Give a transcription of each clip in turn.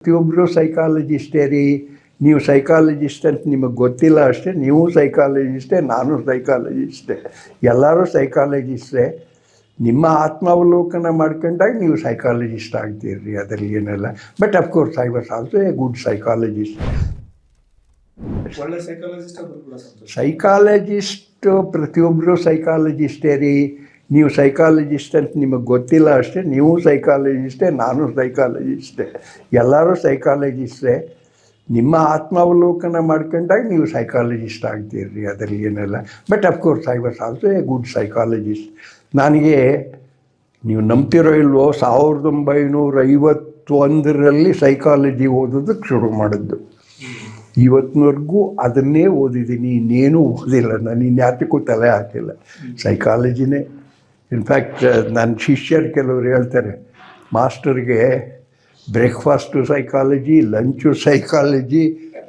ಪ್ರತಿಯೊಬ್ಬರು ಸೈಕಾಲಜಿಸ್ಟೇ ರೀ ನೀವು ಸೈಕಾಲಜಿಸ್ಟ್ ಅಂತ ನಿಮಗೆ ಗೊತ್ತಿಲ್ಲ ಅಷ್ಟೇ ನೀವು ಸೈಕಾಲಜಿಸ್ಟೇ ನಾನು ಸೈಕಾಲಜಿಸ್ಟೇ ಎಲ್ಲರೂ ಸೈಕಾಲಜಿಸ್ಟೇ ನಿಮ್ಮ ಆತ್ಮಾವಲೋಕನ ಮಾಡ್ಕೊಂಡಾಗ ನೀವು ಸೈಕಾಲಜಿಸ್ಟ್ ಆಗ್ತೀರಿ ಅದರಲ್ಲಿ ಏನಲ್ಲ. But of course I was also a good psychologist psychologist ಪ್ರತಿಯೊಬ್ಬರು ಸೈಕಾಲಜಿಸ್ಟೇ ರೀ ನೀವು ಸೈಕಾಲಜಿಸ್ಟ್ ಅಂತ ನಿಮಗೆ ಗೊತ್ತಿಲ್ಲ ಅಷ್ಟೇ ನೀವು ಸೈಕಾಲಜಿಸ್ಟೇ ನಾನು ಸೈಕಾಲಜಿಸ್ಟೇ ಎಲ್ಲರೂ ಸೈಕಾಲಜಿಸ್ಟೇ ನಿಮ್ಮ ಆತ್ಮಾವಲೋಕನ ಮಾಡ್ಕೊಂಡಾಗ ನೀವು ಸೈಕಾಲಜಿಸ್ಟ್ ಆಗ್ತೀರಿ ಅದರಲ್ಲಿ ಏನೆಲ್ಲ. But of course I was also a good psychologist ನನಗೆ ನೀವು ನಂಬ್ತಿರೋ ಇಲ್ವೋ ಸಾವಿರದ ಒಂಬೈನೂರ ಐವತ್ತೊಂದರಲ್ಲಿ ಸೈಕಾಲಜಿ ಓದೋದಕ್ಕೆ ಶುರು ಮಾಡಿದ್ದು. ಇವತ್ತಿನವರೆಗೂ ಅದನ್ನೇ ಓದಿದ್ದೀನಿ ಇನ್ನೇನು ಓದಿಲ್ಲ ನಾನು ಇನ್ಯಾತಕ್ಕೂ ತಲೆ ಹಾಕಿಲ್ಲ. ಸೈಕಾಲಜಿನೇ ಇನ್ಫ್ಯಾಕ್ಟ್ ನನ್ನ ಶಿಷ್ಯರು ಕೆಲವರು ಹೇಳ್ತಾರೆ ಮಾಸ್ಟರ್ಗೆ breakfast psychology lunch psychology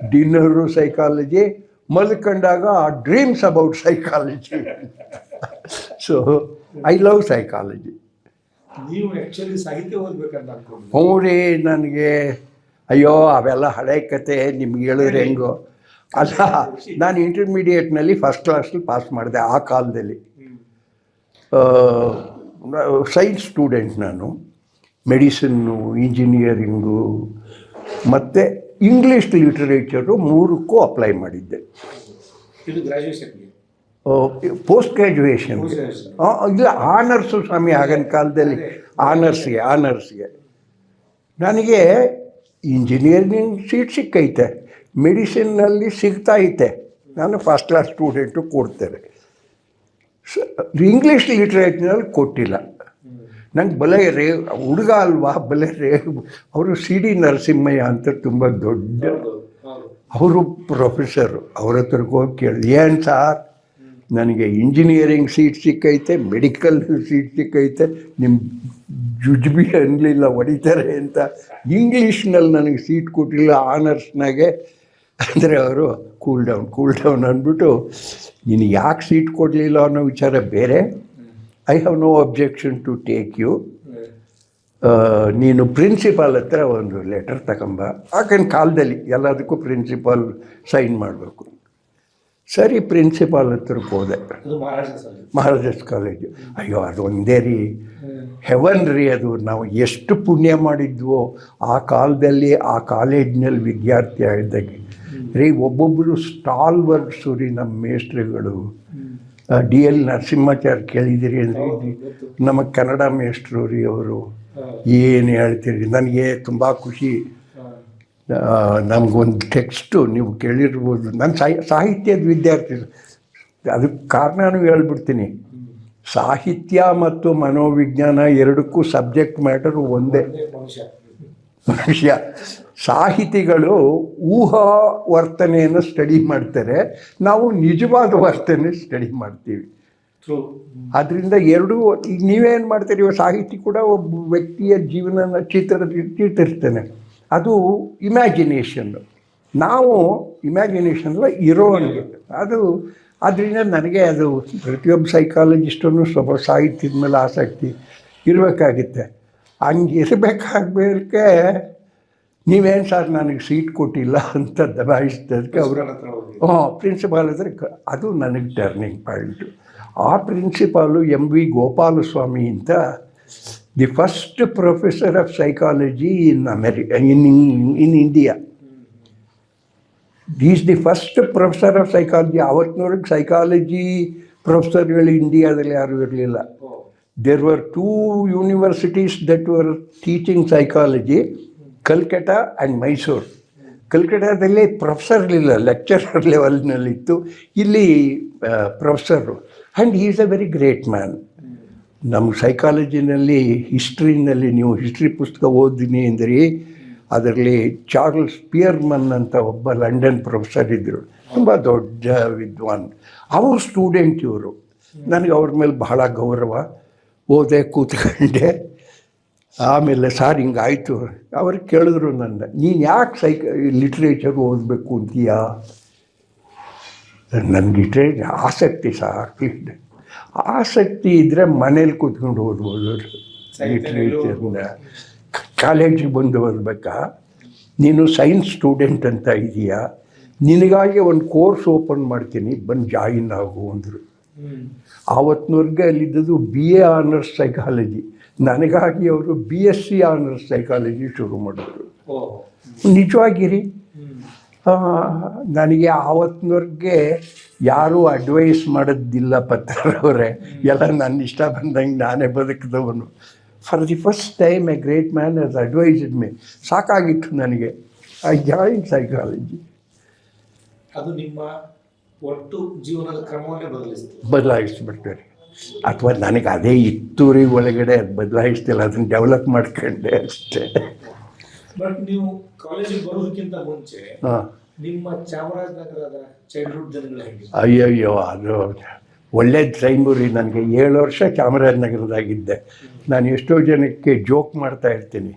dinner psychology ಮಲ್ಕೊಂಡಾಗ dreams about psychology so I love psychology ನೀವು ಆ್ಯಕ್ಚುಲಿ ಸಾಹಿತ್ಯ ಓದ್ಬೇಕಂತ ಹ್ಞೂ ರೀ ನನಗೆ ಅಯ್ಯೋ ಅವೆಲ್ಲ ಹಳೆ ಕತೆ ನಿಮ್ಗೆ ಹೇಳಿದ್ರೆ ಹೆಂಗೋ? ಅಲ್ಲ ನಾನು ಇಂಟರ್ಮೀಡಿಯೇಟ್ನಲ್ಲಿ ಫಸ್ಟ್ ಕ್ಲಾಸಲ್ಲಿ ಪಾಸ್ ಮಾಡಿದೆ ಆ ಕಾಲದಲ್ಲಿ. ಸೈನ್ಸ್ ಸ್ಟೂಡೆಂಟ್ ನಾನು ಮೆಡಿಸಿನ್ನು ಇಂಜಿನಿಯರಿಂಗು ಮತ್ತು ಇಂಗ್ಲೀಷ್ ಲಿಟ್ರೇಚರು ಮೂರಕ್ಕೂ ಅಪ್ಲೈ ಮಾಡಿದ್ದೆ. ಪೋಸ್ಟ್ ಗ್ರ್ಯಾಜುಯೇಷನ್ ಇಲ್ಲ ಆನರ್ಸು ಸ್ವಾಮಿ ಆಗಿನ ಕಾಲದಲ್ಲಿ ಆನರ್ಸ್ಗೆ ಆನರ್ಸ್ಗೆ ನನಗೆ ಇಂಜಿನಿಯರಿಂಗ್ ಸೀಟ್ ಸಿಕ್ಕೈತೆ ಮೆಡಿಸಿನ್ನಲ್ಲಿ ಸಿಗ್ತಾ ಐತೆ. ನಾನು ಫಸ್ಟ್ ಕ್ಲಾಸ್ ಸ್ಟೂಡೆಂಟು ಕೊಡ್ತಾರೆ ಸ ಇಂಗ್ಲೀಷ್ ಲಿಟ್ರೇಚರ್ನಲ್ಲಿ ಕೊಟ್ಟಿಲ್ಲ. ನಂಗೆ ಬಲೆ ರೇ, ಹುಡುಗ ಅಲ್ವಾ, ಬಲೆ ರೇ, ಅವರು ಸಿ ಡಿ ನರಸಿಂಹಯ್ಯ ಅಂತ ತುಂಬ ದೊಡ್ಡ, ಅವರು ಪ್ರೊಫೆಸರು ಅವ್ರ ಹತ್ರಕ್ಕೆ ಹೋಗಿ ಕೇಳಿದೆ, ಏನು ಸಾರ್? ನನಗೆ ಇಂಜಿನಿಯರಿಂಗ್ ಸೀಟ್ ಸಿಕ್ಕೈತೆ ಮೆಡಿಕಲ್ ಸೀಟ್ ಸಿಕ್ಕೈತೆ ನಿಮ್ಮ ಜುಜ್ಬಿ ಅನ್ನಲಿಲ್ಲ ಹೊಡಿತಾರೆ ಅಂತ. ಇಂಗ್ಲೀಷ್ನಲ್ಲಿ ನನಗೆ ಸೀಟ್ ಕೊಟ್ಟಿಲ್ಲ ಆನರ್ಸ್ನಾಗೆ ಅಂದರೆ ಅವರು ಕೂಲ್ ಡೌನ್ ಕೂಲ್ ಡೌನ್ ಅಂದ್ಬಿಟ್ಟು ನೀನು ಯಾಕೆ ಸೀಟ್ ಕೊಡಲಿಲ್ಲ ಅನ್ನೋ ವಿಚಾರ ಬೇರೆ. I have no objection to take you ನೀನು ಪ್ರಿನ್ಸಿಪಾಲ್ ಹತ್ರ ಒಂದು ಲೆಟರ್ ತಗೊಂಬ ಆಗಿನ ಕಾಲದಲ್ಲಿ ಎಲ್ಲದಕ್ಕೂ ಪ್ರಿನ್ಸಿಪಾಲ್ ಸೈನ್ ಮಾಡಬೇಕು. ಸರಿ ಪ್ರಿನ್ಸಿಪಾಲ್ ಹತ್ರಕ್ಕೆ ಹೋದೆ. ಮಹಾರಾಜಸ್ ಕಾಲೇಜು. ಅಯ್ಯೋ ಅದು ಒಂದೇ ರೀ. ಹೆವನ್ ರೀ ಅದು. ನಾವು ಎಷ್ಟು ಪುಣ್ಯ ಮಾಡಿದ್ವೋ ಆ ಕಾಲದಲ್ಲಿ ಆ ಕಾಲೇಜ್ನಲ್ಲಿ ವಿದ್ಯಾರ್ಥಿ ಆಗಿದ್ದಾಗೆ ರೀ ಒಬ್ಬೊಬ್ಬರು ಸ್ಟಾಲ್ ವರ್ಕ್ಸು ರೀ ನಮ್ಮ ಮೇಸ್ಟ್ರುಗಳು ಡಿ ಎಲ್ ನರಸಿಂಹಾಚಾರ್ಯ ಕೇಳಿದಿರಿ ಅಂದರೆ ನಮ್ಮ ಕನ್ನಡ ಮೇಸ್ಟ್ರು ರೀ ಅವರು. ಏನು ಹೇಳ್ತೀರಿ? ನನಗೆ ತುಂಬ ಖುಷಿ. ನಮಗೊಂದು ಟೆಕ್ಸ್ಟು ನೀವು ಕೇಳಿರ್ಬೋದು. ನಾನು ಸಾಹಿ ಸಾಹಿತ್ಯದ ವಿದ್ಯಾರ್ಥಿ. ಅದಕ್ಕೆ ಕಾರಣನೂ ಹೇಳ್ಬಿಡ್ತೀನಿ. ಸಾಹಿತ್ಯ ಮತ್ತು ಮನೋವಿಜ್ಞಾನ ಎರಡಕ್ಕೂ ಸಬ್ಜೆಕ್ಟ್ ಮ್ಯಾಟರ್ ಒಂದೇ. ವಿಷಯ ಸಾಹಿತಿಗಳು ಊಹಾ ವರ್ತನೆಯನ್ನು ಸ್ಟಡಿ ಮಾಡ್ತಾರೆ. ನಾವು ನಿಜವಾದ ವರ್ತನೆ ಸ್ಟಡಿ ಮಾಡ್ತೀವಿ. ಸೊ ಆದ್ದರಿಂದ ಎರಡೂ ಈಗ ನೀವೇನು ಮಾಡ್ತೀರಿ ಸಾಹಿತಿ ಕೂಡ ಒಬ್ಬ ವ್ಯಕ್ತಿಯ ಜೀವನನ ಚಿತ್ರ ಚಿತ್ರಿಸ್ತಾನೆ ಅದು ಇಮ್ಯಾಜಿನೇಷನ್ ನಾವು ಇಮ್ಯಾಜಿನೇಷನ್ ಇರೋ ಅದು ಅದರಿಂದ ನನಗೆ ಅದು ಪ್ರತಿಯೊಬ್ಬ ಸೈಕಾಲಜಿಸ್ಟನ್ನು ಸ್ವಲ್ಪ ಸಾಹಿತ್ಯದ ಮೇಲೆ ಆಸಕ್ತಿ ಇರಬೇಕಾಗುತ್ತೆ. ಹಂಗೆ ಇರಬೇಕಾಗಬೇಕೆ ನೀವೇನು ಸರ್ ನನಗೆ ಸೀಟ್ ಕೊಟ್ಟಿಲ್ಲ ಅಂತ ದಬಾಯಿಸಿದ್ದಕ್ಕೆ ಅವರು ಹತ್ರ ಹೋಗಿ. ಹ್ಞೂ ಪ್ರಿನ್ಸಿಪಾಲ್ ಅಂದರೆ ಕ- ಅದು ನನಗೆ ಟರ್ನಿಂಗ್ ಪಾಯಿಂಟು ಆ ಪ್ರಿನ್ಸಿಪಾಲು ಎಂ ವಿ ಗೋಪಾಲಸ್ವಾಮಿ ಅಂತ the first professor of psychology in ಅಮೆರಿ in in India is the first professor of psychology ಅವತ್ತಿನವ್ರಿಗೆ psychology ಪ್ರೊಫೆಸರ್ಗಳು ಇಂಡಿಯಾದಲ್ಲಿ ಯಾರೂ ಇರಲಿಲ್ಲ. There were two universities that were teaching psychology Calcutta and Mysore ಕಲ್ಕಟ್ಟಾದಲ್ಲಿ professor ಇರಲಿಲ್ಲ lecturer ಲೆವೆಲ್ನಲ್ಲಿತ್ತು ಇಲ್ಲಿ professor and is a very great man ನಮ್ಮ ಸೈಕಾಲಜಿನಲ್ಲಿ ಹಿಸ್ಟ್ರಿನಲ್ಲಿ ನೀವು ಹಿಸ್ಟ್ರಿ ಪುಸ್ತಕ ಓದಿನಿ ಅಂದರೆ, ಅದರಲ್ಲಿ ಚಾರ್ಲ್ಸ್ ಪಿಯರ್ಮನ್ ಅಂತ ಒಬ್ಬ ಲಂಡನ್ ಪ್ರೊಫೆಸರ್ ಇದ್ದರು ತುಂಬ ದೊಡ್ಡ ವಿದ್ವಾನ್. ಅವ್ರ ಸ್ಟೂಡೆಂಟ್ ಇವರು. ನನಗೆ ಅವ್ರ ಮೇಲೆ ಬಹಳ ಗೌರವ. ಓದೆ ಕೂತ್ಕೊಂಡೆ. ಆಮೇಲೆ ಸಾರ್ ಹಿಂಗಾಯಿತು. ಅವ್ರು ಕೇಳಿದ್ರು ನನ್ನ, ನೀನು ಯಾಕೆ ಸೈಕ ಲಿಟ್ರೇಚರ್ ಓದಬೇಕು ಅಂತೀಯಾ? ನನಗೆ ಲಿಟ್ರೇಚರ್ ಆಸಕ್ತಿ ಸಾಕು ಆಸಕ್ತಿ ಇದ್ದರೆ ಮನೇಲಿ ಕೂತ್ಕೊಂಡು ಓದ್ಬೋದು. ಲಿಟ್ರೇಚರ್ನ ಕಾಲೇಜಿಗೆ ಬಂದು ಓದ್ಬೇಕಾ ನೀನು ಸೈನ್ಸ್ ಸ್ಟೂಡೆಂಟ್ ಅಂತ ಇದೆಯಾ ನಿನಗಾಗಿ ಒಂದು ಕೋರ್ಸ್ ಓಪನ್ ಮಾಡ್ತೀನಿ, ಬಂದು ಜಾಯಿನ್ ಆಗು ಅಂದರು. ಆವತ್ತಿನವರೆಗೆ ಅಲ್ಲಿದ್ದದು ಬಿ ಎ ಆನರ್ಸ್ ಸೈಕಾಲಜಿ ನನಗಾಗಿ ಅವರು B S C honours psychology ಶುರು ಮಾಡಿದ್ರು. ನಿಜವಾಗಿರಿ. ನನಗೆ ಆವತ್ತಿನವ್ರಿಗೆ ಯಾರೂ ಅಡ್ವೈಸ್ ಮಾಡೋದಿಲ್ಲ ಪತ್ರರವರೇ ಎಲ್ಲ ನನ್ನ ಇಷ್ಟ ಬಂದಂಗೆ ನಾನೇ ಬದುಕಿದವನು. For the first time a great man has advised me ಸಾಕಾಗಿತ್ತು ನನಗೆ. ಐ ಜಾಯಿನ್ ಸೈಕಾಲಜಿ ಅದು ನಿಮ್ಮ ಒಟ್ಟು ಜೀವನದ ಕ್ರಮವನ್ನೇ ಬದಲಾಯಿಸ್ಬಿಡ್ತಾರೆ ಅಥವಾ ನನಗೆ ಅದೇ ಇತ್ತು ರೀ ಒಳಗಡೆ ಅದು ಬದಲಾಯಿಸ್ತಿಲ್ಲ ಅದನ್ನು ಡೆವಲಪ್ ಮಾಡ್ಕೊಂಡೆ ಅಷ್ಟೇ. ಬಟ್ ನೀವು ಕಾಲೇಜಿಗೆ ಬರೋದಕ್ಕಿಂತ ಮುಂಚೆ ಹಾಂ. ನಿಮ್ಮ ಚಾಮರಾಜನಗರದ ಚೈಲ್ಡ್ಹುಡ್ ದಿನಗಳು ಅಯ್ಯಯ್ಯೋ ಅದು ಒಳ್ಳೆ ಟೈಮು ರೀ ನನಗೆ ಏಳು ವರ್ಷ ಚಾಮರಾಜನಗರದಾಗಿದ್ದೆ. ನಾನು ಎಷ್ಟೋ ಜನಕ್ಕೆ ಜೋಕ್ ಮಾಡ್ತಾ ಇರ್ತೀನಿ.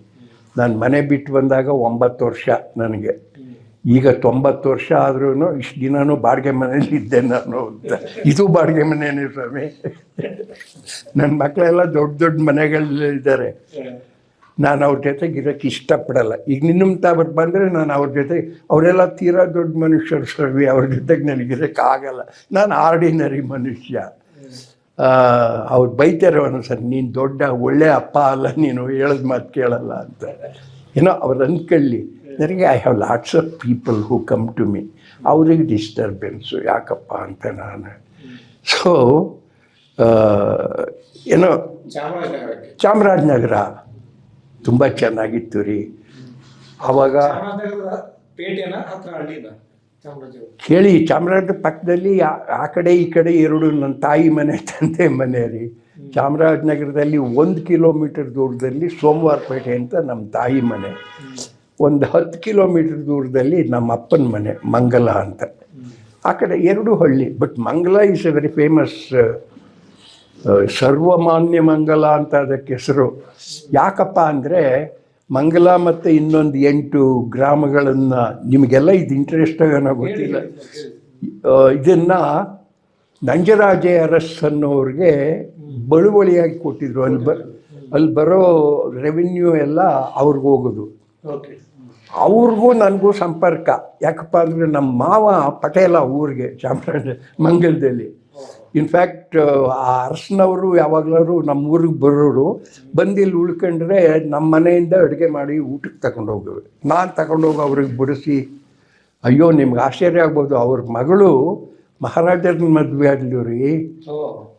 ನಾನು ಮನೆ ಬಿಟ್ಟು ಬಂದಾಗ ಒಂಬತ್ತು ವರ್ಷ ನನಗೆ. ಈಗ ತೊಂಬತ್ತು ವರ್ಷ ಆದ್ರೂ ಇಷ್ಟು ದಿನನೂ ಬಾಡಿಗೆ ಮನೇಲಿ ಇದ್ದೆ ನಾನು ಅಂತ. ಇದು ಬಾಡಿಗೆ ಮನೆಯೇ ಸ್ವಾಮಿ. ನನ್ನ ಮಕ್ಕಳೆಲ್ಲ ದೊಡ್ಡ ದೊಡ್ಡ ಮನೆಗಳಲ್ಲಿದ್ದಾರೆ ನಾನು ಅವ್ರ ಜೊತೆಗೆ ಇರೋಕ್ಕೆ ಇಷ್ಟಪಡಲ್ಲ. ಈಗ ನಿನ್ನ ತಾವರ್ ಬಂದರೆ ನಾನು ಅವ್ರ ಜೊತೆ, ಅವರೆಲ್ಲ ತೀರಾ ದೊಡ್ಡ ಮನುಷ್ಯರು ಸ್ವಾಮಿ. ಅವ್ರ ಜೊತೆಗೆ ನನಗಿರೋಕ್ಕೆ ಆಗಲ್ಲ. ನಾನು ಆರ್ಡಿನರಿ ಮನುಷ್ಯ. ಅವ್ರು ಬೈತಾರೆ ಸರ್, ನೀನು ದೊಡ್ಡ ಒಳ್ಳೆ ಅಪ್ಪ ಅಲ್ಲ, ನೀನು ಹೇಳೋದು ಮಾತು ಕೇಳಲ್ಲ ಅಂತ. ಏನೋ ಅವ್ರು ಅಂದ್ಕೊಳ್ಳಿ. ನನಗೆ I have lots of people who come to me ಅವ್ರಿಗೆ ಡಿಸ್ಟರ್ಬೆನ್ಸು ಯಾಕಪ್ಪ ಅಂತ ನಾನು. ಸೊ ಏನೋ ಚಾಮರಾಜನಗರ ತುಂಬ ಚೆನ್ನಾಗಿತ್ತು ರೀ. ಅವಾಗ ಕೇಳಿ ಚಾಮರಾಜ ಪಕ್ಕದಲ್ಲಿ ಆ- ಆ ಕಡೆ ಈ ಕಡೆ ಎರಡು ನನ್ನ ತಾಯಿ ಮನೆ ತಂದೆ ಮನೆ ರೀ. ಚಾಮರಾಜನಗರದಲ್ಲಿ ಒಂದು ಕಿಲೋಮೀಟರ್ ದೂರದಲ್ಲಿ ಸೋಮವಾರಪೇಟೆ ಅಂತ ನಮ್ಮ ತಾಯಿ ಮನೆ. ಒಂದು ಹತ್ತು ಕಿಲೋಮೀಟರ್ ದೂರದಲ್ಲಿ ನಮ್ಮ ಅಪ್ಪನ ಮನೆ, ಮಂಗಲ ಅಂತ. ಆ ಕಡೆ ಎರಡು ಹಳ್ಳಿ but Mangala is a very famous ಸರ್ವಮಾನ್ಯ Mangala ಅಂತ ಅದಕ್ಕೆ ಹೆಸರು. ಯಾಕಪ್ಪ ಅಂದರೆ ಮಂಗಲ ಮತ್ತು ಇನ್ನೊಂದು ಎಂಟು ಗ್ರಾಮಗಳನ್ನು ನಿಮಗೆಲ್ಲ ಇದು ಇಂಟ್ರೆಸ್ಟ್ ಏನೋ ಗೊತ್ತಿಲ್ಲ. ಇದನ್ನು ನಂಜರಾಜೆ ಅರಸ್ ಅನ್ನೋರಿಗೆ ಬಳುವಳಿಯಾಗಿ ಕೊಟ್ಟಿದ್ರು. ಅಲ್ಲಿ ಬ, ಅಲ್ಲಿ ಬರೋ ರೆವಿನ್ಯೂ ಎಲ್ಲ ಅವ್ರಿಗೆ ಹೋಗೋದು. ಅವ್ರಿಗೂ ನನಗೂ ಸಂಪರ್ಕ. ಯಾಕಪ್ಪ ಅಂದರೆ ನಮ್ಮ ಮಾವ ಪಟೇಲ ಊರಿಗೆ, ಚಾಮರಾಜ ಮಂಗಲದಲ್ಲಿ. ಇನ್ಫ್ಯಾಕ್ಟ್ ಆ ಅರಸನವರು ಯಾವಾಗಲಾದ್ರು ನಮ್ಮ ಊರಿಗೆ ಬರೋರು, ಬಂದಿಲ್ಲಿ ಉಳ್ಕೊಂಡ್ರೆ ನಮ್ಮ ಮನೆಯಿಂದ ಅಡುಗೆ ಮಾಡಿ ಊಟಕ್ಕೆ ತಗೊಂಡು ಹೋಗೋರು ನಾನು ತಗೊಂಡೋಗಿ ಅವ್ರಿಗೆ ಬಿಡಿಸಿ, ಅಯ್ಯೋ ನಿಮ್ಗೆ ಆಶ್ಚರ್ಯ ಆಗ್ಬೋದು. ಅವ್ರ ಮಗಳು ಮಹಾರಾಜರನ್ನ ಮದುವೆ ಆದ್ಲು ರೀ.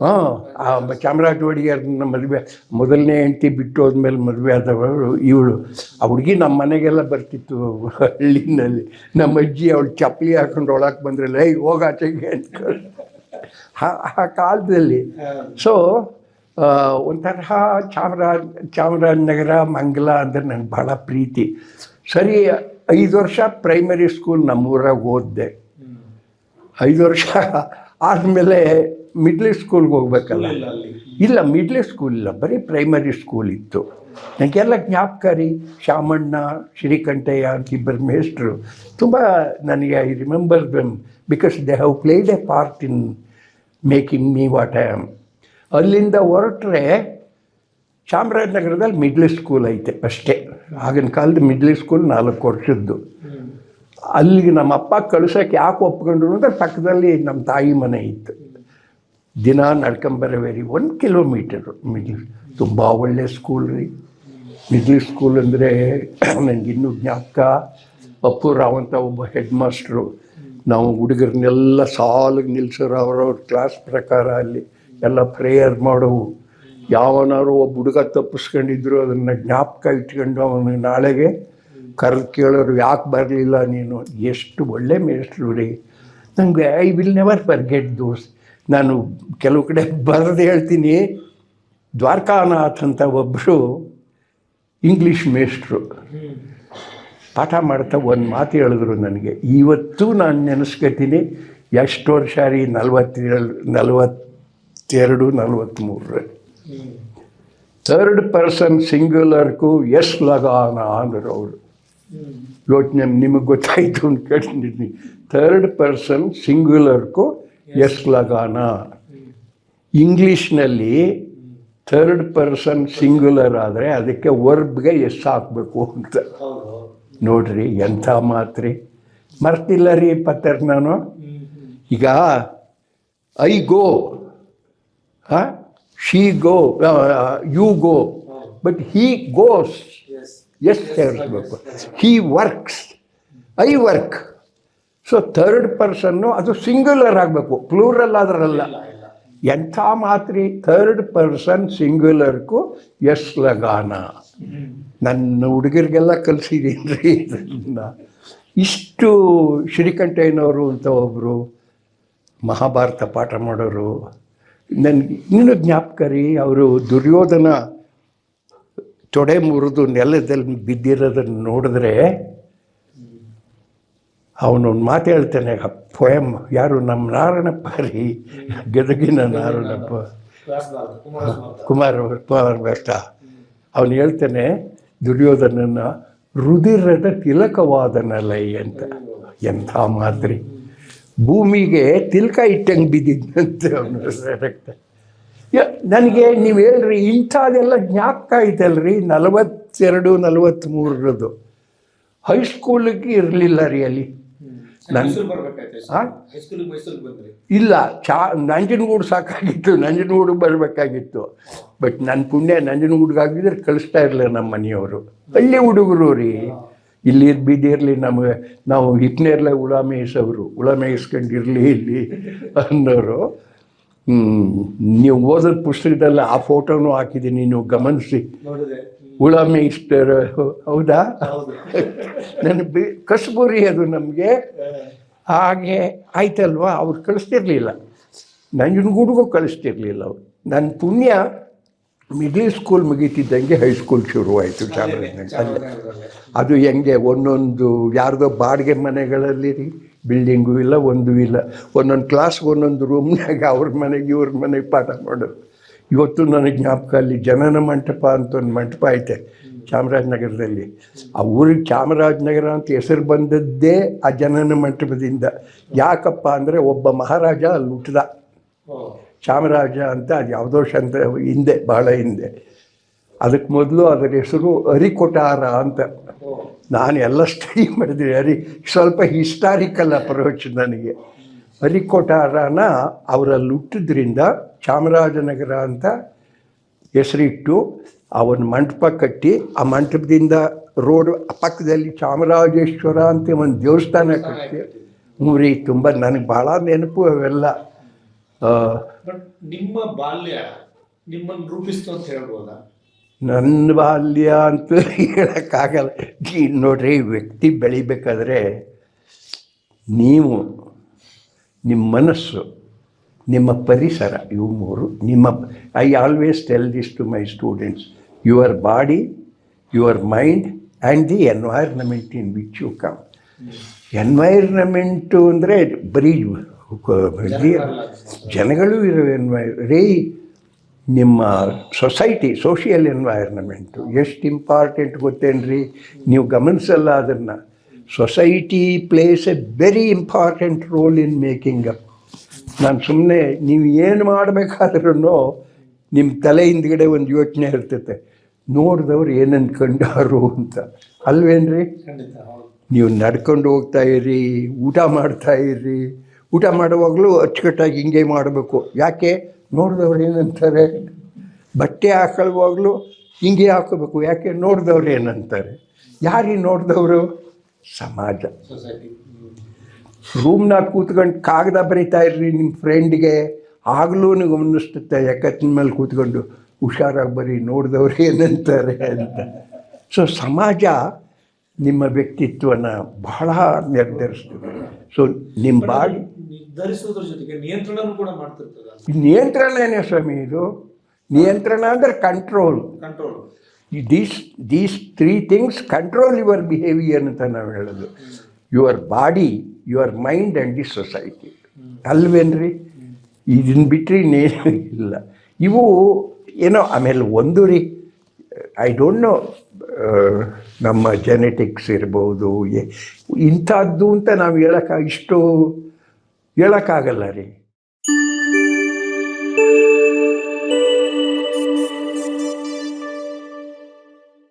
ಹಾಂ ಆ ಚಾಮರಾಜ ಒಡೆಯರ್ನ ಮದುವೆ ಮೊದಲನೇ ಹೆಂಡತಿ ಬಿಟ್ಟು ಹೋದ್ಮೇಲೆ ಮದುವೆ ಆದವಳು ಇವಳು. ಆ ಹುಡುಗಿ ನಮ್ಮ ಮನೆಗೆಲ್ಲ ಬರ್ತಿತ್ತು ಹಳ್ಳಿನಲ್ಲಿ. ನಮ್ಮ ಅಜ್ಜಿ ಅವಳು ಚಪ್ಪಲಿ ಹಾಕೊಂಡು ಒಳಗೆ ಬಂದ್ರಲ್ಲ ಏಯ್ ಹೋಗಾಚೆಗೆ ಅಂತ ಆ- ಆ ಕಾಲದಲ್ಲಿ. ಸೊ ಒಂಥರ ಚಾಮರಾಜ ಚಾಮರಾಜನಗರ ಮಂಗಲ ಅಂದರೆ ನನಗೆ ಭಾಳ ಪ್ರೀತಿ. ಸರಿ ಐದು ವರ್ಷ ಪ್ರೈಮರಿ ಸ್ಕೂಲ್ ನಮ್ಮೂರಾಗ ಓದಿದೆ. ಐದು ವರ್ಷ ಆದಮೇಲೆ ಮಿಡ್ಲ್ ಸ್ಕೂಲ್ಗೆ ಹೋಗ್ಬೇಕಲ್ಲ? ಇಲ್ಲ ಮಿಡ್ಲ್ ಸ್ಕೂಲ್ ಇಲ್ಲ ಬರೀ ಪ್ರೈಮರಿ ಸ್ಕೂಲ್ ಇತ್ತು. ನನಗೆಲ್ಲ ಜ್ಞಾಪಕ ರೀ ಶಾಮಣ್ಣ ಶ್ರೀಕಂಠಯ್ಯ ಅಂತ ಇಬ್ಬರು ಮೇಸ್ಟ್ರು ತುಂಬ ನನಗೆ I remember them because they have played a part in making me what I am ಅಲ್ಲಿಂದ ಹೊರಟ್ರೆ ಚಾಮರಾಜನಗರದಲ್ಲಿ ಮಿಡ್ಲ್ ಸ್ಕೂಲ್ ಐತೆ ಅಷ್ಟೇ. ಆಗಿನ ಕಾಲದ ಮಿಡ್ಲ್ ಸ್ಕೂಲ್ ನಾಲ್ಕು ವರ್ಷದ್ದು. ಅಲ್ಲಿಗೆ ನಮ್ಮ ಅಪ್ಪ ಕಳ್ಸೋಕೆ ಯಾಕೆ ಒಪ್ಕೊಂಡ್ರು ಅಂದರೆ ಪಕ್ಕದಲ್ಲಿ ನಮ್ಮ ತಾಯಿ ಮನೆ ಇತ್ತು. ದಿನ ನಡ್ಕೊಂಬರವೇರಿ ಒಂದು ಕಿಲೋಮೀಟರು ಮಿಡ್ಲ್, ತುಂಬ ಒಳ್ಳೆ ಸ್ಕೂಲ್ ರೀ. ಮಿಡ್ಲ್ ಸ್ಕೂಲ್ ಅಂದರೆ ಇನ್ನೂ ಜ್ಞಾಪಕ ಅಪ್ಪು ರಾವ್ ಅಂತ ಒಬ್ಬ ಹೆಡ್ ಮಾಸ್ಟ್ರು ನಾವು ಹುಡುಗರನ್ನೆಲ್ಲ ಸಾಲಿಗೆ ನಿಲ್ಸೋರು, ಅವ್ರವ್ರ ಕ್ಲಾಸ್ ಪ್ರಕಾರ ಅಲ್ಲಿ ಎಲ್ಲ ಪ್ರೇಯರ್ ಮಾಡೋವು. ಯಾವನಾರು ಒಬ್ಬ ಹುಡುಗ ತಪ್ಪಿಸ್ಕೊಂಡಿದ್ರು, ಅದನ್ನು ಜ್ಞಾಪಕ ಇಟ್ಕೊಂಡು ಅವನು ನಾಳೆಗೆ ಕರೆದು ಕೇಳೋರು ಯಾಕೆ ಬರಲಿಲ್ಲ ನೀನು? ಎಷ್ಟು ಒಳ್ಳೆ ಮೇಸ್ಟ್ರು ರೀ. ನನಗೆ I will never forget those ನಾನು ಕೆಲವು ಕಡೆ ಬರೆದು ಹೇಳ್ತೀನಿ. ದ್ವಾರಕಾನಾಥ್ ಅಂತ ಒಬ್ಬರು ಇಂಗ್ಲೀಷ್ ಮೇಸ್ಟ್ರು ಪಾಠ ಮಾಡ್ತಾ ಒಂದು ಮಾತು ಹೇಳಿದ್ರು ನನಗೆ. ಇವತ್ತು ನಾನು ನೆನೆಸ್ಕೊತೀನಿ. ಎಷ್ಟು ವರ್ಷ ರೀ? ನಲ್ವತ್ತೇಳು ನಲ್ವತ್ತೆರಡು ನಲ್ವತ್ತ್ಮೂರು ಥರ್ಡ್ ಪರ್ಸನ್ ಸಿಂಗ್ಯುಲರ್ಗೂ ಎಸ್ ಲಗಾನ ಅಂದರು ಅವರು. ಯೋಚನೆ ನಿಮಗೆ ಗೊತ್ತಾಯಿತು ಅಂದ್ಕೊಂಡಿದ್ದೀನಿ ಥರ್ಡ್ ಪರ್ಸನ್ ಸಿಂಗ್ಯುಲರ್ಗೂ ಎಸ್ ಲಗಾನ ಇಂಗ್ಲೀಷ್ನಲ್ಲಿ ಥರ್ಡ್ ಪರ್ಸನ್ ಸಿಂಗ್ಯುಲರ್ ಆದರೆ ಅದಕ್ಕೆ ವರ್ಬ್ಗೆ ಎಸ್ ಹಾಕಬೇಕು ಅಂತ ನೋಡ್ರಿ ಎಂಥ ಮಾತ್ರಿ ಮರ್ತಿಲ್ಲ ರೀ ಪತ್ತರ್ ನಾನು ಈಗ I go she go you go but he goes S ಸೇರಿಸ್ಬೇಕು he works I work so third ಪರ್ಸನ್ನು ಅದು ಸಿಂಗ್ಯುಲರ್ ಆಗಬೇಕು. ಪ್ಲೂರಲ್ ಆದ್ರಲ್ಲ. ಎಂಥ ಮಾತ್ರಿ ಥರ್ಡ್ ಪರ್ಸನ್ ಸಿಂಗ್ಯುಲರ್ಗೂ ಎಸ್ ಲಗಾನ. ನನ್ನ ಹುಡುಗರಿಗೆಲ್ಲ ಕಲಿಸಿದ್ದೀನಿ ರೀ ಇದನ್ನ ಇಷ್ಟು ಶ್ರೀಕಂಠಯ್ಯನವರು ಅಂತ ಒಬ್ಬರು ಮಹಾಭಾರತ ಪಾಠ ಮಾಡೋರು, ನನಗೆ ಇನ್ನೂ ಜ್ಞಾಪಕ ರೀ ಅವರು ದುರ್ಯೋಧನ ತೊಡೆ ಮುರಿದು ನೆಲದಲ್ಲಿ ಬಿದ್ದಿರೋದನ್ನು ನೋಡಿದ್ರೆ ಅವನೊಂದು ಮಾತು ಹೇಳ್ತಾನೆ ಪೊಯಮ್ ಯಾರು ನಮ್ಮ ನಾರಾಯಣಪ್ಪ ರೀ ಗದಗಿನ ನಾರಾಯಣಪ್ಪ ಕುಮಾರ ಕುಮಾರ ಬೆಟ್ಟ ಅವನು ಹೇಳ್ತಾನೆ ದುರ್ಯೋಧನನ ರುದಿರದ ತಿಲಕವಾದನಲೈ ಅಂತ. ಎಂಥ ಮಾದರಿ. ಭೂಮಿಗೆ ತಿಲಕ ಇಟ್ಟಂಗೆ ಬಿದ್ದಿದ್ದಂತೆ ಅವನು. ನನಗೆ ನೀವು ಹೇಳ್ರಿ ಇಂಥದ್ದೆಲ್ಲ ಜ್ಞಾಪಕ ಐತಲ್ರಿ ನಲವತ್ತೆರಡು ಹೈ ಹೈಸ್ಕೂಲಿಗೆ ಇರಲಿಲ್ಲ ರೀ ಅಲ್ಲಿ. ನನ್- ಇಲ್ಲ ಚಾ ನಂಜನಗೂಡು ಸಾಕಾಗಿತ್ತು ನಂಜನಗೂಡು ಬರಬೇಕಾಗಿತ್ತು. ಬಟ್ ನನ್ನ ಪುಣ್ಯ ನಂಜನಗೂಡಿಗಾಗಿದ್ರೆ ಕಳಿಸ್ತಾ ಇರಲಿಲ್ಲ ನಮ್ಮ ಮನೆಯವರು. ಹಳ್ಳಿ ಹುಡುಗರು ರೀ. ಇಲ್ಲಿ ಬಿದ್ದಿರಲಿ ನಮಗೆ ನಾವು ಹಿಟ್ನೇರ್ಲೆ ಹುಳ ಮೇಯಿಸೋರು ಹುಳ ಮೇಯಿಸ್ಕೊಂಡಿರಲಿ ಇಲ್ಲಿ ಅನ್ನೋರು. ನೀವು ಓದಿದ ಪುಸ್ತಕದಲ್ಲಿ ಆ ಫೋಟೋನು ಹಾಕಿದ್ದೀನಿ ನೀವು ಗಮನಿಸಿ. ನೋಡಿದೆ. ಇಷ್ಟರ ಹೌದಾ? ನನ್ನ ಬಿ ಕಸಬುರಿ ಅದು ನಮಗೆ. ಹಾಗೆ ಆಯ್ತಲ್ವಾ? ಅವ್ರು ಕಳಿಸ್ತಿರ್ಲಿಲ್ಲ. ನಂಜನಗೂಡಿಗೂ ಕಳಿಸ್ತಿರ್ಲಿಲ್ಲ ಅವ್ರು. ನನ್ನ ಪುಣ್ಯ ಮಿಡ್ಲ್ ಸ್ಕೂಲ್ ಮುಗೀತಿದ್ದಂಗೆ ಹೈಸ್ಕೂಲ್ ಶುರುವಾಯಿತು ಚಾಮರಾಜನಗರ. ಅದು ಹೆಂಗೆ ಒಂದೊಂದು ಯಾರ್ದೋ ಬಾಡಿಗೆ ಮನೆಗಳಲ್ಲಿ ಬಿಲ್ಡಿಂಗು ಇಲ್ಲ, ಒಂದು ಇಲ್ಲ. ಒಂದೊಂದು ಕ್ಲಾಸ್ಗೆ ಒಂದೊಂದು ರೂಮ್ನಾಗ ಅವ್ರ ಮನೆಗೆ ಇವ್ರ ಮನೆಗೆ ಪಾಠ ಮಾಡೋದು. ಇವತ್ತು ನನಗೆ ಜ್ಞಾಪಕ ಅಲ್ಲಿ ಜನನ ಮಂಟಪ ಅಂತ ಒಂದು ಮಂಟಪ ಐತೆ ಚಾಮರಾಜನಗರದಲ್ಲಿ ಆ ಊರಿಗೆ ಚಾಮರಾಜನಗರ ಅಂತ ಹೆಸರು ಬಂದದ್ದೇ ಆ ಜನನ ಮಂಟಪದಿಂದ. ಯಾಕಪ್ಪ ಅಂದರೆ ಒಬ್ಬ ಮಹಾರಾಜ ಅಲ್ಲಿ ಹುಟ್ಟಿದ ಚಾಮರಾಜ ಅಂತ ಅದು ಯಾವುದೋ ಶಂತ ಹಿಂದೆ ಭಾಳ ಹಿಂದೆ. ಅದಕ್ಕೆ ಮೊದಲು ಅದರ ಹೆಸರು ಹರಿಕೊಟಾರ ಅಂತ. ನಾನು ಎಲ್ಲ ಸ್ಟಡಿ ಮಾಡಿದ್ದೀನಿ. ಅರಿ, ಸ್ವಲ್ಪ ಹಿಸ್ಟಾರಿಕಲ್ ಅಪ್ರೋಚ್ ನನಗೆ. ಹರಿಕೋಟಾರನ ಅವರಲ್ಲಿ ಹುಟ್ಟಿದ್ರಿಂದ ಚಾಮರಾಜನಗರ ಅಂತ ಹೆಸರಿಟ್ಟು ಅವನ ಮಂಟಪ ಕಟ್ಟಿ, ಆ ಮಂಟಪದಿಂದ ರೋಡ್ ಪಕ್ಕದಲ್ಲಿ ಚಾಮರಾಜೇಶ್ವರ ಅಂತ ಒಂದು ದೇವಸ್ಥಾನ ಕಟ್ಟಿ. ಹ್ಞೂ ರೀ ತುಂಬ ನನಗೆ ಭಾಳ ನೆನಪು ಅವೆಲ್ಲ. ನಿಮ್ಮ ಬಾಲ್ಯ ನಿಮ್ಮನ್ನು ರೂಪಿಸ್ತು ಅಂತ ಹೇಳ್ಬೋದಾ? ನನ್ನ ಬಾಲ್ಯ ಅಂತ ಹೇಳೋಕ್ಕಾಗಲ್ಲ. ಈ ನೋಡ್ರಿ ವ್ಯಕ್ತಿ ಬೆಳಿಬೇಕಾದ್ರೆ ನೀವು ನಿಮ್ಮ ಮನಸ್ಸು ನಿಮ್ಮ ಪರಿಸರ ಇವು ಮೂರು ನಿಮ್ಮ I always tell this to my students your body your mind and the environment in which you come environment ಅಂದರೆ ಬರೀ ಜನಗಳು ಇರೋ ಎನ್ವೈ ರೀ ನಿಮ್ಮ ಸೊಸೈಟಿ ಸೋಷಿಯಲ್ ಎನ್ವೈರ್ನಮೆಂಟು ಎಷ್ಟು ಇಂಪಾರ್ಟೆಂಟ್ ಗೊತ್ತೇನ್ರಿ? ನೀವು ಗಮನಿಸಲ್ಲ ಅದನ್ನು. Society plays a very important role in making up ನಾನು ಸುಮ್ಮನೆ ನೀವು ಏನು ಮಾಡಬೇಕಾದ್ರೂ ನಿಮ್ಮ ತಲೆ ಹಿಂದ್ಗಡೆ ಒಂದು ಯೋಚನೆ ಇರ್ತೈತೆ. ನೋಡಿದವ್ರು ಏನು ಅನ್ಕೊಂಡಾರು ಅಂತ. ಅಲ್ವೇನ್ರಿ? ನೀವು ನಡ್ಕೊಂಡು ಹೋಗ್ತಾ ಇರಿ ಊಟ ಮಾಡ್ತಾ ಇರಿ. ಊಟ ಮಾಡುವಾಗಲೂ ಅಚ್ಚುಕಟ್ಟಾಗಿ ಹಿಂಗೆ ಮಾಡಬೇಕು. ಯಾಕೆ? ನೋಡಿದವ್ರು ಏನಂತಾರೆ ಬಟ್ಟೆ ಹಾಕೊಳ್ಳುವಾಗಲೂ ಹಿಂಗೆ ಹಾಕೋಬೇಕು. ಯಾಕೆ ನೋಡಿದವ್ರು ಏನಂತಾರೆ? ಯಾರಿಗೆ ನೋಡಿದವರು? ಸಮಾಜ. ರೂಮ್ನಾಗ ಕೂತ್ಕೊಂಡು ಕಾಗದ ಬರೀತಾ ಇರ್ರಿ ನಿಮ್ಮ ಫ್ರೆಂಡ್ಗೆ ಆಗಲೂ ಗಮನಿಸ್ತುತ್ತೆ ಯಾಕತ್ತಿನ ಮೇಲೆ ಕೂತ್ಕೊಂಡು ಹುಷಾರಾಗಿ ಬರೀ ನೋಡಿದವ್ರು ಏನಂತಾರೆ ಅಂತ. ಸೊ ಸಮಾಜ ನಿಮ್ಮ ವ್ಯಕ್ತಿತ್ವನ ಬಹಳ ನಿರ್ಧರಿಸ್ತದೆ. ಸೊ ನಿಮ್ಮ ಬಾಡಿ ನಿಯಂತ್ರಣ ಜೊತೆಗೆ ನಿಯಂತ್ರಣನೂ ಕೂಡ ಮಾಡ್ತಿರ್ತದ ನಿಯಂತ್ರಣನೇ ಸ್ವಾಮಿ ಇದು? ನಿಯಂತ್ರಣ ಅಂದರೆ control control these these three things control your behaviour ಅಂತ ನಾವು ಹೇಳೋದು. Your body your mind and the society ಅಲ್ವೇನ್ರಿ? ಇದನ್ನು ಬಿಟ್ಟರೆ ಇನ್ನೇನು ಇಲ್ಲ. ಇವು ಏನೋ ಆಮೇಲೆ ಒಂದು ರೀ. ಐ ಡೋಂಟ್ ನೋ ನಮ್ಮ ಜೆನೆಟಿಕ್ಸ್ ಇರ್ಬೋದು ಇಂಥದ್ದು ಅಂತ ನಾವು ಹೇಳೋಕ್ಕಾಗ ಇಷ್ಟು ಹೇಳೋಕ್ಕಾಗಲ್ಲ ರೀ.